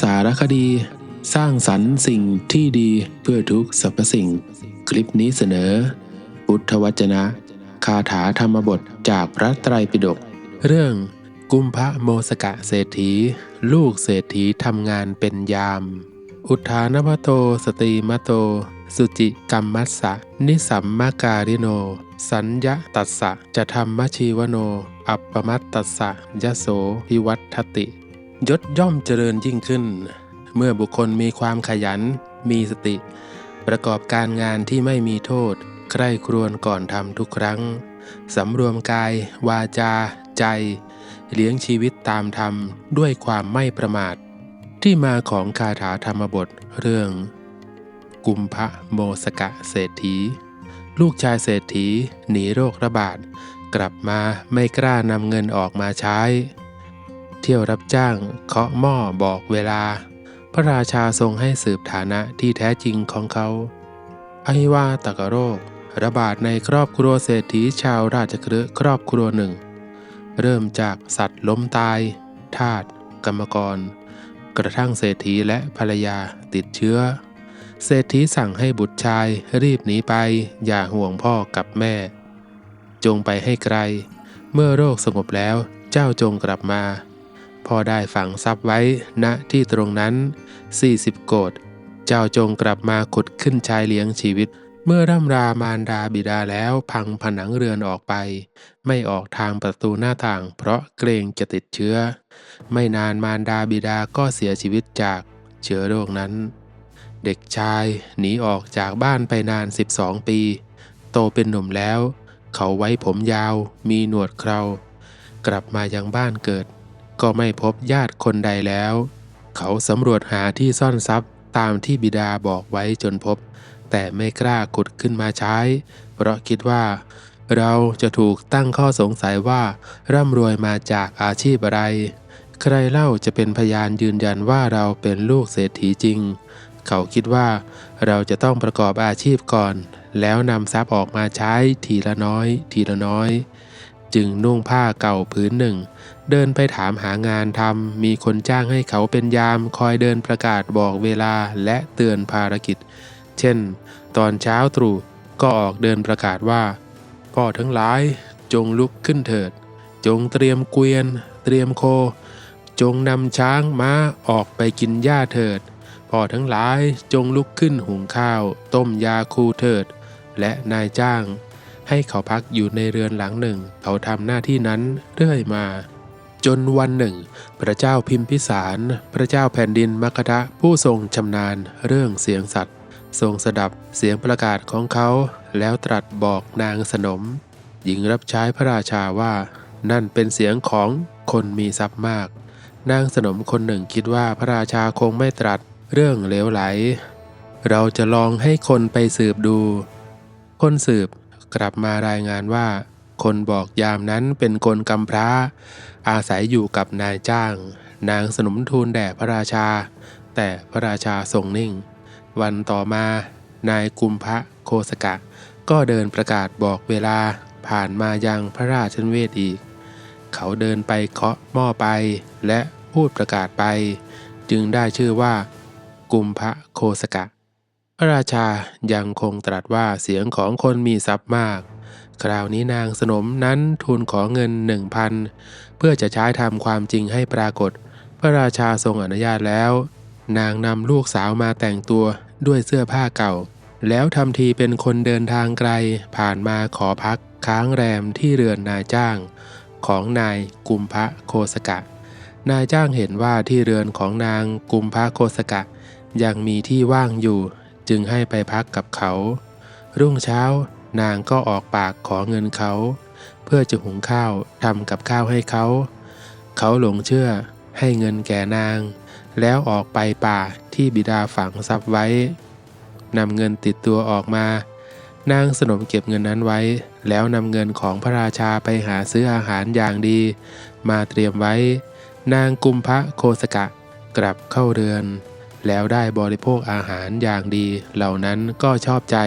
สารคดี สร้างสรรค์สิ่งที่ดีเพื่อทุกสรรพสิ่ง คลิปนี้เสนอ พุทธวจนะ คาถาธรรมบทจากพระไตรปิฎกเรื่องกุมพะโมสกะเศรษฐี ลูกเศรษฐีทำงานเป็นยาม อุทานมโตสตรีมโต สุจิกรรมมัสสะ นิสัมมาการิโน สัญญะตัสสะจะทำมชีวโน อัปปมัตตัสสะยะโสพิวัตติ ยศย่อมเจริญยิ่งขึ้น เมื่อบุคคลมีความขยัน มีสติ ประกอบการงานที่ไม่มีโทษ ใคร่ครวญก่อนทำทุกครั้ง สำรวมกาย วาจา ใจ เลี้ยงชีวิตตามธรรม ด้วยความไม่ประมาท ที่มาของคาถาธรรมบทเรื่อง กุมพะโมสกะเศรษฐี ลูกชายเศรษฐีหนีโรคระบาด กลับมาไม่กล้านำเงินออกมาใช้ เที่ยวรับจ้าง เคาะหม้อบอกเวลา พระราชาทรงให้สืบฐานะที่แท้จริงของเขาอหิวาตกโรค ระบาดในครอบครัวเศรษฐีชาวราชคฤห์ครอบครัวหนึ่ง เริ่มจากสัตว์ล้มตาย ทาสกรรมกร กระทั่งเศรษฐีและภรรยาติดเชื้อ เศรษฐีสั่งให้บุตรชายรีบหนีไป อย่าห่วงพ่อกับแม่ จงไปให้ไกล เมื่อโรคสงบแล้วเจ้าจงกลับมา พอได้ฝังทรัพย์ไว้ณที่ตรงนั้น 40 โกดเจ้าจงกลับมาขุดขึ้นชายเลี้ยงชีวิต เมื่อร่ำรามารดาบิดาแล้วพังผนังเรือนออกไป ไม่ออกทางประตูหน้าต่าง เพราะเกรงจะติดเชื้อ ไม่นานมารดาบิดาก็เสียชีวิตจากเชื้อโรคนั้น เด็กชายหนีออกจากบ้านไปนาน 12 ปี โตเป็นหนุ่มแล้ว เขาไว้ผมยาว มีหนวดเครากลับมายังบ้านเกิด ก็ไม่พบญาติคนใดแล้ว เขาสำรวจหาที่ซ่อนทรัพย์ตามที่บิดาบอกไว้จนพบ แต่ไม่กล้าขุดขึ้นมาใช้ เพราะคิดว่า เราจะถูกตั้งข้อสงสัยว่า ร่ำรวยมาจากอาชีพอะไร ใครเล่าจะเป็นพยานยืนยันว่าเราเป็นลูกเศรษฐีจริง เขาคิดว่าเราจะต้องประกอบอาชีพก่อน แล้วนำทรัพย์ออกมาใช้ทีละน้อย ทีละน้อย จึงนุ่งผ้าเก่าผืนหนึ่ง เดินไปถามหางานทำมีคนจ้างให้เขาเป็นยามคอยเดินประกาศบอกเวลาและเตือนภารกิจ เช่น ตอนเช้าตรู่ก็ออกเดินประกาศว่าพ่อทั้งหลายจงลุกขึ้นเถิด จงเตรียมเกวียน เตรียมโค จงนำช้างม้าออกไปกินหญ้าเถิดพ่อทั้งหลายจงลุกขึ้นหุงข้าว ต้มยาคูเถิด และนายจ้าง ให้เขาพักอยู่ในเรือนหลังหนึ่ง เขาทำหน้าที่นั้นเรื่อยมา จนวันหนึ่ง พระเจ้าพิมพิสาร พระเจ้าแผ่นดินมคธะผู้ทรงชำนาญเรื่องเสียงสัตว์ ทรงสดับเสียงประกาศของเขาแล้วตรัสบอกนางสนม หญิงรับใช้พระราชาว่า นั่นเป็นเสียงของคนมีทรัพย์มาก นางสนมคนหนึ่งคิดว่าพระราชาคงไม่ตรัสเรื่องเลวไหล เราจะลองให้คนไปสืบดู คนสืบ กลับมารายงานว่า คนบอกยามนั้นเป็นคนกำพร้า อาศัยอยู่กับนายจ้าง นางสนมทูลแด่พระราชา แต่พระราชาทรงนิ่ง วันต่อมา นายกุมพะโคสกะ ก็เดินประกาศบอกเวลาผ่านมายังพระราชนเวทอีก เขาเดินไปเคาะหม้อไปและพูดประกาศไป จึงได้ชื่อว่า กุมพะโคสกะ พระราชายังคงตรัสว่าเสียงของคนมีทรัพย์มาก คราวนี้นางสนมนั้นทูลขอเงินหนึ่งพันเพื่อจะใช้ทำความจริงให้ปรากฏ พระราชาทรงอนุญาตแล้ว นางนำลูกสาวมาแต่งตัวด้วยเสื้อผ้าเก่า แล้วทำทีเป็นคนเดินทางไกลผ่านมาขอพักค้างแรมที่เรือนนายจ้าง ของนายกุมพะโคสกะ นายจ้างเห็นว่าที่เรือนของนางกุมพะโคสกะ ยังมีที่ว่างอยู่ จึงให้ไปพักกับเขา รุ่งเช้านางก็ออกปากขอเงินเขา เพื่อจะหุงข้าวทำกับข้าวให้เขา เขาหลงเชื่อให้เงินแก่นาง แล้วออกไปป่าที่บิดาฝังทรัพย์ไว้นำเงินติดตัวออกมา นางสนมเก็บเงินนั้นไว้ แล้วนำเงินของพระราชาไปหาซื้ออาหารอย่างดี มาเตรียมไว้ นางกุมพระโคสกะกลับเข้าเรือน แล้วได้บริโภคอาหารอย่างดีเหล่านั้นก็ชอบใจ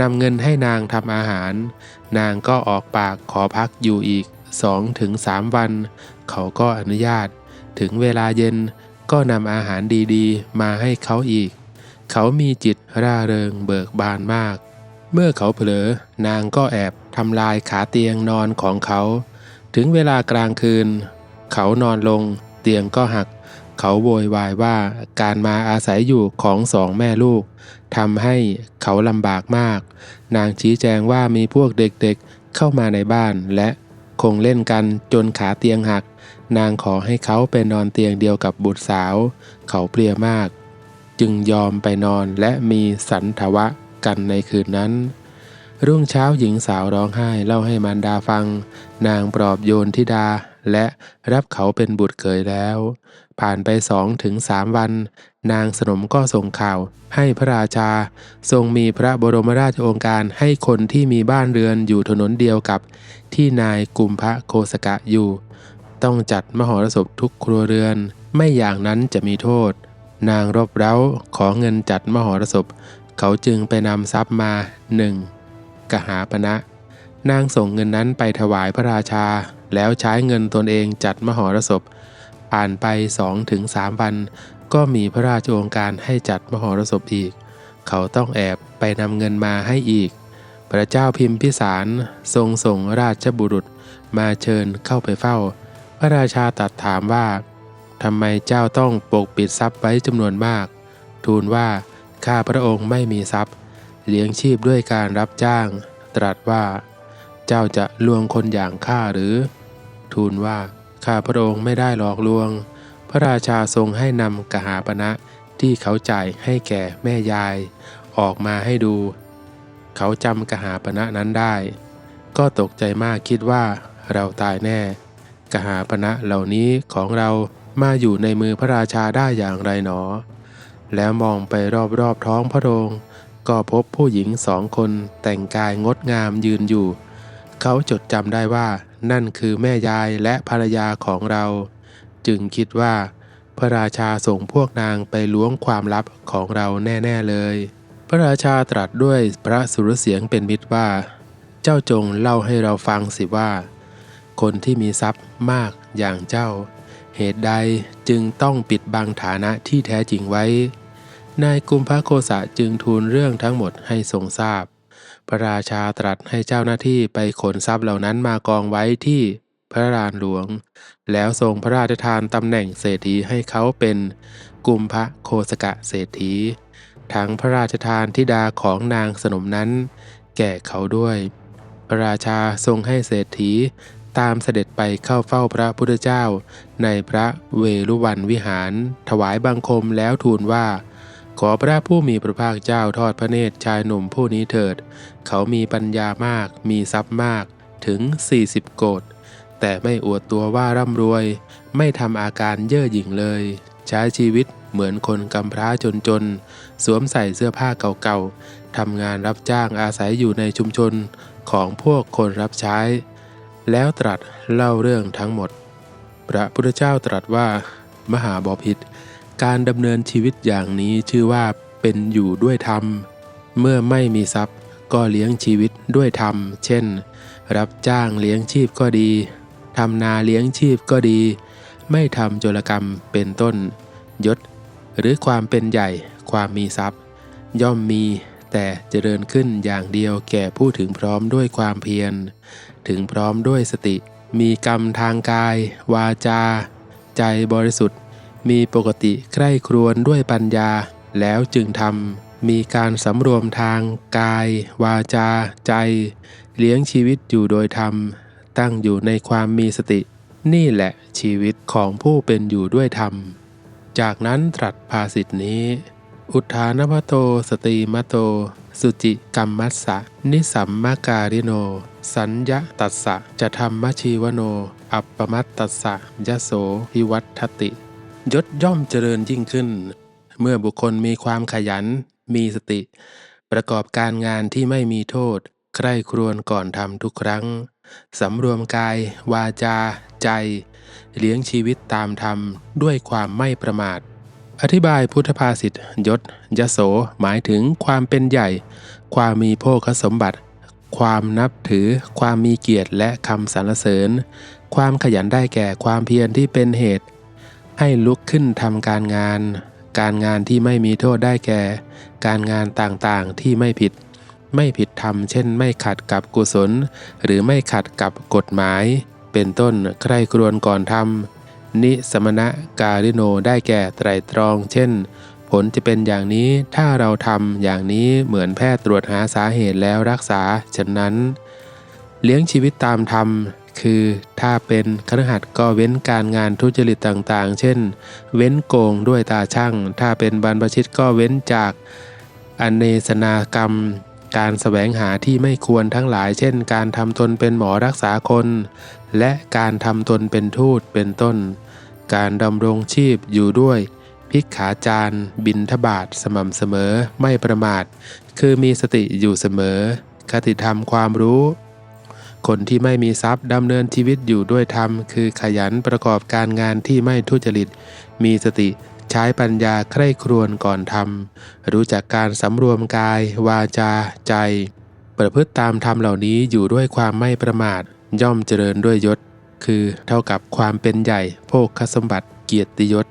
นำเงินให้นางทำอาหาร นางก็ออกปากขอพักอยู่อีก2-3วัน เขาก็อนุญาต ถึงเวลาเย็นก็นำอาหารดีๆ มาให้เขาอีก เขามีจิตร่าเริงเบิกบานมาก เมื่อเขาเผลอนางก็แอบทำลายขาเตียงนอนของเขา ถึงเวลากลางคืน เขานอนลง เตียงก็หัก เขาโวยวายว่าการมาอาศัยอยู่ของสองแม่ลูกทำให้เขาลำบากมาก นางชี้แจงว่ามีพวกเด็กๆเข้ามาในบ้านและคงเล่นกันจนขาเตียงหัก นางขอให้เขาไปนอนเตียงเดียวกับบุตรสาว เขาเพลียมาก จึงยอมไปนอนและมีสันทวะกันในคืนนั้น รุ่งเช้าหญิงสาวร้องไห้เล่าให้มารดาฟัง นางปลอบโยนทิดาและรับเขาเป็นบุตรเขยแล้ว ผ่านไปสองถึงสามวัน นางสนมก็ส่งข่าว ให้พระราชา ทรงมีพระบรมราชโองการให้คนที่มีบ้านเรือนอยู่ถนนเดียวกับ ที่นายกุมพะโคสกะอยู่ ต้องจัดมหรสพทุกครัวเรือน ไม่อย่างนั้นจะมีโทษ นางรบเร้าขอเงินจัดมหรสพ เขาจึงไปนำทรัพย์มาหนึ่งกหาปณะนางส่งเงินนั้นไปถวายพระราชา แล้วใช้เงินตนเองจัดมหรสพ ผ่านไปสองถึงสามวัน ก็มีพระราชโองการให้จัดมหรสพอีก เขาต้องแอบไปนำเงินมาให้อีก พระเจ้าพิมพิสารทรงส่งราชบุรุษมาเชิญเข้าไปเฝ้า พระราชาตรัสถามว่าทำไมเจ้าต้องปกปิดทรัพย์ไว้จำนวนมาก ทูลว่าข้าพระองค์ไม่มีทรัพย์ เลี้ยงชีพด้วยการรับจ้าง ตรัสว่า เจ้าจะลวงคนอย่างข้าหรือ ทูลว่า ข้าพระองค์ไม่ได้หลอกลวง พระราชาทรงให้นำกหาปณะที่เขาจ่ายให้แก่แม่ยาย ออกมาให้ดู เขาจำกหาปณะนั้นได้ ก็ตกใจมากคิดว่าเราตายแน่ กหาปณะเหล่านี้ของเรามาอยู่ในมือพระราชาได้อย่างไรหนอ แล้วมองไปรอบๆท้องพระโรง ก็พบผู้หญิงสองคนแต่งกายงดงามยืนอยู่ เขาจดจำได้ว่า นั่นคือแม่ยายและภรรยาของเรา จึงคิดว่า พระราชาส่งพวกนางไปล้วงความลับของเราแน่ๆเลย พระราชาตรัสด้วยพระสุรเสียงเป็นมิตรว่า เจ้าจงเล่าให้เราฟังสิว่า คนที่มีทรัพย์มากอย่างเจ้า เหตุใดจึงต้องปิดบังฐานะที่แท้จริงไว้ นายกุมภโคสะจึงทูลเรื่องทั้งหมดให้ทรงทราบ พระราชาตรัสให้เจ้าหน้าที่ไปขนทรัพย์เหล่านั้นมากองไว้ที่พระลานหลวง แล้วทรงพระราชทานตำแหน่งเศรษฐีให้เขาเป็นกุมภโคสกะเศรษฐี ทั้งพระราชทานธิดาของนางสนมนั้น แก่เขาด้วย พระราชาทรงให้เศรษฐีตามเสด็จไปเข้าเฝ้าพระพุทธเจ้า ในพระเวรุวันวิหาร ถวายบังคมแล้วทูลว่า ขอพระผู้มีพระภาคเจ้าทอดพระเนตรชายหนุ่มผู้นี้เถิด เขามีปัญญามาก มีทรัพย์มากถึง 40 โกดแต่ไม่อวดตัวว่าร่ำรวย ไม่ทำอาการเย่อหยิ่งเลย ใช้ชีวิตเหมือนคนกำพร้าจนๆ สวมใส่เสื้อผ้าเก่าๆ ทำงานรับจ้างอาศัยอยู่ในชุมชนของพวกคนรับใช้ แล้วตรัสเล่าเรื่องทั้งหมด พระพุทธเจ้าตรัสว่า มหาบอพิษ การดำเนินชีวิตอย่างนี้ชื่อว่าเป็นอยู่ด้วยธรรม เมื่อไม่มีทรัพย์ก็เลี้ยงชีวิตด้วยธรรม เช่น รับจ้างเลี้ยงชีพก็ดีทำนาเลี้ยงชีพก็ดี ไม่ทำโจรกรรมเป็นต้น ยศ หรือความเป็นใหญ่ความมีทรัพย์ ย่อมมีแต่เจริญขึ้นอย่างเดียวแก่ผู้ถึงพร้อมด้วยความเพียร ถึงพร้อมด้วยสติ มีกรรมทางกาย วาจา ใจบริสุทธิ์ มีปกติใคร่ครวญด้วยปัญญา แล้วจึงทำมีการสำรวมทางกาย วาจา ใจ เลี้ยงชีวิตอยู่โดยธรรม ตั้งอยู่ในความมีสติ นี่แหละชีวิตของผู้เป็นอยู่ด้วยธรรม จากนั้นตรัสภาษิตนี้ อุทานพโตสตรีมโต สุจิกัมมัสสะ นิสัมมาการิโน สัญญะตัสสะจะธรรมชีวโน อัปปมัตตัสสะยะโสพิวัตทติ ยศย่อมเจริญยิ่งขึ้น เมื่อบุคคลมีความขยัน มีสติ ประกอบการงานที่ไม่มีโทษ ใคร่ครวญก่อนทำทุกครั้ง สำรวมกาย วาจา ใจ เลี้ยงชีวิตตามธรรม ด้วยความไม่ประมาท อธิบายพุทธภาษิตยศยโส หมายถึงความเป็นใหญ่ ความมีโภคสมบัติ ความนับถือ ความมีเกียรติและคำสรรเสริญ ความขยันได้แก่ความเพียรที่เป็นเหตุ ให้ลุกขึ้นทำการงาน การงานที่ไม่มีโทษได้แก่ การงานต่างๆที่ไม่ผิด ไม่ผิดธรรมเช่น ไม่ขัดกับกุศล หรือไม่ขัดกับกฎหมาย เป็นต้นใครครวญก่อนทำนิสมณะการิโนได้แก่ไตรตรอง เช่น ผลจะเป็นอย่างนี้ถ้าเราทำอย่างนี้เหมือนแพทย์ตรวจหาสาเหตุแล้วรักษาฉะนั้น เลี้ยงชีวิตตามธรรม คือ ถ้าเป็นคฤหัสถ์ก็เว้นการงานทุจริตต่างๆ เช่น เว้นโกงด้วยตาช่าง ถ้าเป็นบรรพชิตก็เว้นจากอเนสนากรรม การแสวงหาที่ไม่ควรทั้งหลาย เช่น การทำตนเป็นหมอรักษาคน และการทำตนเป็นทูตเป็นต้น การดำรงชีพอยู่ด้วยพิกขาจารบินทบาทสม่ำเสมอไม่ประมาท คือมีสติอยู่เสมอ คติธรรมความรู้ คนที่ไม่มีทรัพย์ดำเนินชีวิตอยู่ด้วยธรรม คือขยันประกอบการงานที่ไม่ทุจริต มีสติใช้ปัญญาใคร่ครวญก่อนทำรู้จักการสำรวมกาย วาจา ใจ ประพฤติตามธรรมเหล่านี้อยู่ด้วยความไม่ประมาท ย่อมเจริญด้วยยศ คือเท่ากับความเป็นใหญ่โภคสมบัติเกียรติยศ